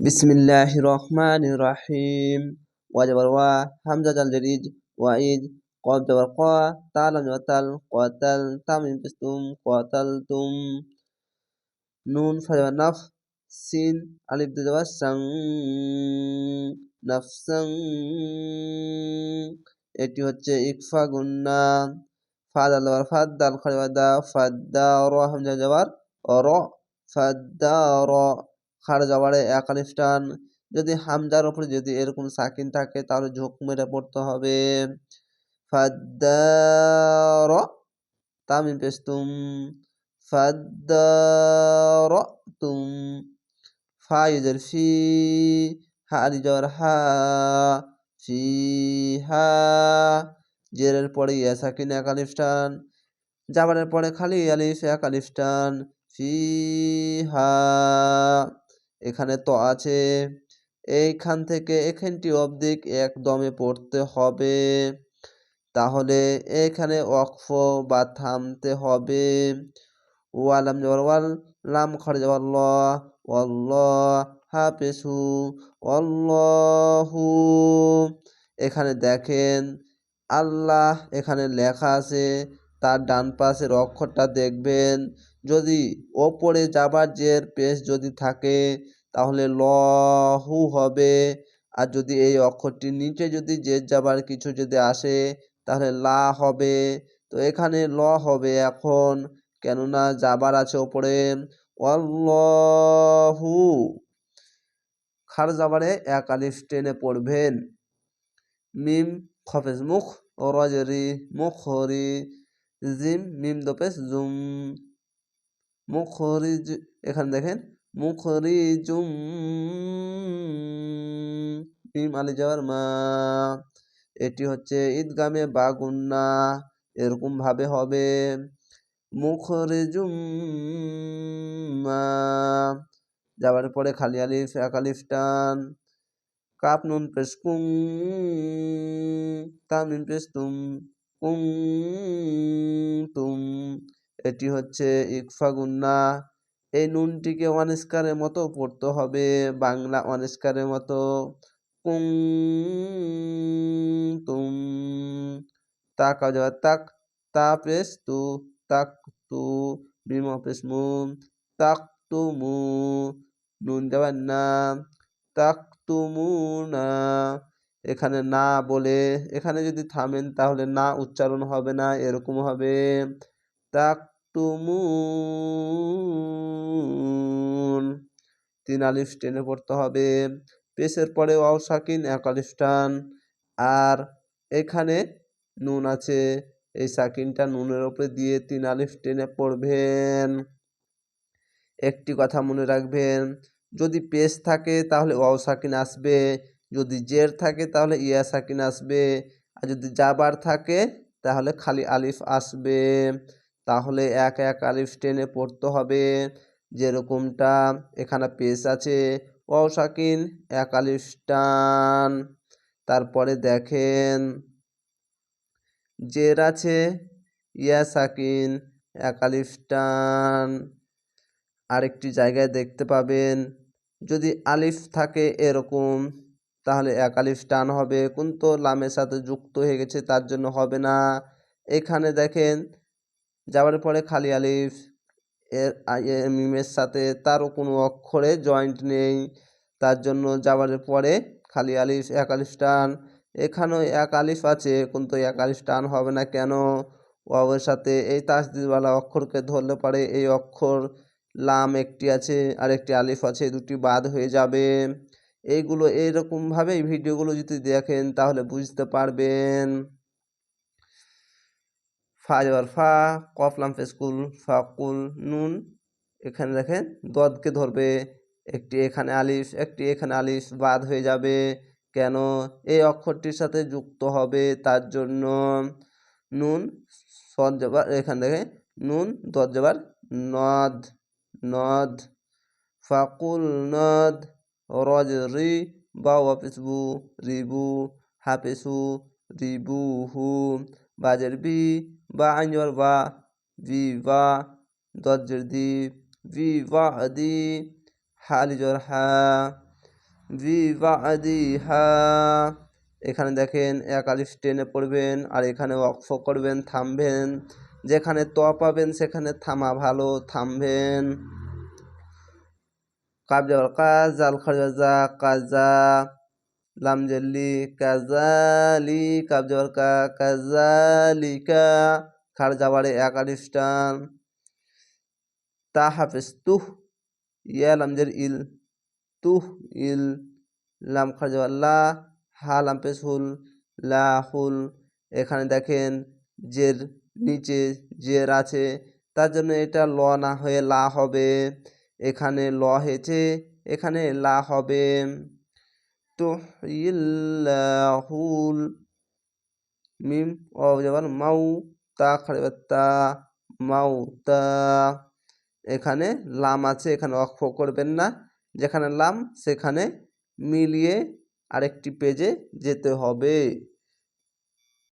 বিসমিল্লাহ রহমান রাহিম ওয়াজাবার ওয়া হামজা জাল জারিজ ওয়াইদ কব জাবার ক তাল জাবার তাল কতাল তাম ইমতিস্তুম কতালতুম নুন ফাজাবার নাফ সিন আলিফ জাবার সাং নাফসাং এটি হচ্ছে ইকফা গুন্না ফাদ আল ফাদ দাল খাজাবার দা ফাদ্দা র হামজা জাবার র ফাদ্দা র খাড় জবারে আলিফটান। যদি হামজার উপরে যদি এরকম সাকিন থাকে, তাহলে ঝোঁক মেরে পড়তে হবে। ফাদ্দার তামিম পেস্তুম ফাদ্দার তুম। ফা ইউজের ফি হা আলি জর হা ফি হা। জেরের পরে ইয়া সাকিন এক জাবারের পরে খালি আলিফ আলিফটান। ফি হা। এখানে তো আছে। এইখান থেকে এখানটি অবদিক একদমে পড়তে হবে। তাহলে এখানে অক্ফ বা থামতে হবে। ওয়ালাম জবর ওয়াল লাম খড় জবর ল অল্লাহ হাফেসু অল্লাহু এখানে দেখেন, আল্লাহ এখানে লেখা আছে, তার ডান পাশের অক্ষরটা দেখবেন। যদি ওপরে যাবার জের পেশ যদি থাকে তাহলে লহু হবে। আর যদি এই অক্ষরটির নিচে যদি জের যাবার কিছু যদি আসে, তাহলে লা হবে। তো এখানে ল হবে এখন, কেননা যাবার আছে ওপরে। অল্লহু খার যাবারে এক আলিফ টেনে পড়বেন। মিম খফেজ মুখ, রজরি মুখ হরি জিম, মিম দোপেস জুম মুখরিজ এখানে দেখেন মুখরিজুম মিম আলি যাওয়ার মা। এটি হচ্ছে ঈদগামে বাগুন্না, এরকম ভাবে হবে। মুখরিজুম মা। যাবার পরে খালি আলিফ, এক আলিফ টান। কাপ নুন পেশ কুম তামিম পেশ তুম, কুম তুম। এটি হচ্ছে ইকফা গুন্না। এই নুনটিকে অনিস্কারের মতো পড়তে হবে। বাংলা অনিস্কারের মতো। কুং, তুম, তাক তাক তা পেস তু, তাক তু বিম পেস মু, তাক তু মু, নুন দেওয়ার না, তাক তুমু না। এখানে না বলে, এখানে যদি থামেন তাহলে না উচ্চারণ হবে না, এরকম হবে। তাক তুমুন তিন আলিফ টেনে পড়তে হবে। পেশের পরে ওয়াও সাকিন এক আলিফ টান। আর এখানে নুন আছে। এই সাকিনটা নুনের ওপরে দিয়ে তিন আলিফ টেনে পড়বেন। একটি কথা মনে রাখবেন, যদি পেস থাকে তাহলে ওয়াও সাকিন আসবে। যদি জের থাকে তাহলে ইয়া সাকিন আসবে। আর যদি জাবার থাকে তাহলে খালি আলিফ আসবে। তাহলে এক এক আলিফ টেনে পড়তে হবে। যেরকমটা এখানে পেস আছে। ও সাকিন, এক আলিফ টান। তারপরে দেখেন, জের আছে, ইয়া সাকিন, এক আলিফ টান। আরেকটি জায়গায় দেখতে পাবেন, যদি আলিফ থাকে এরকম, তাহলে এক আলিফ টান হবে। কিন্তু লামের সাথে যুক্ত হয়ে গেছে, তার জন্য হবে না। এখানে দেখেন যাওয়ার পরে খালি আলিফ এর মিমের সাথে তারও কোনো অক্ষরে জয়েন্ট নেই। তার জন্য যাওয়ার পরে খালি আলিফ, এক আলিফ টান। এখানেও এক আলিফ আছে, কিন্তু এক আলিফ টান হবে না কেন? ওয়াবের সাথে এই তাসদিদওয়ালা অক্ষরকে ধরলে পারে এই অক্ষর লাম একটি আছে, আর একটি আলিফ আছে দুটি বাদ হয়ে যাবে। এইগুলো এইরকমভাবে এই ভিডিওগুলো যদি দেখেন তাহলে বুঝতে পারবেন। ফা যাবার ফা কফলাম ফেসকুল, ফাকুল, নুন। এখানে দেখেন দদকে ধরবে, একটি এখানে আলিফ, একটি এখানে আলিফ, বাদ হয়ে যাবে। কেন? এই অক্ষরটির সাথে যুক্ত হবে, তার জন্য নুন সদ যাবার এখানে দেখে নুন দদ যাবার নদ নদ। ফাকুল, নদ, রজ, রি বা ওয়াপিসবু রিবু হাফিসু রিবু হু। বাজের বি, বা আইনজর বা, ভি, বা, দজ্জর দি, ভি, বা, দি হালিজর হা বি বা আদি হা। এখানে দেখেন এক আলিফ টেনে পড়বেন, আর এখানে অক্ফ করবেন, থামবেন। যেখানে ত পাবেন, সেখানে থামা ভালো, থামবেন। কাব যাবার কাজ, জাল খাজা, কাজা। লাম জল্লি কাজালি কাব যাবার কা কাজালিকা খার যাবারে এক আলিফ টান তা হাফেজ তুহ ইয়া লামজের ইল, তুহ ইল লাম খারজাল্লা হা লাম পেশ হুল, লা হুল। এখানে দেখেন জের নিচে জের আছে, তার জন্য এটা ল না হয়ে লা হবে। এখানে ল হয়েছে, এখানে লা হবে। তো اللاحول মিম ও যাবার মাউ তা খাড়ে এখানে লাম আছে, এখানে অক্ষ করবেন না। যেখানে লাম, সেখানে মিলিয়ে আরেকটি পেজে যেতে হবে।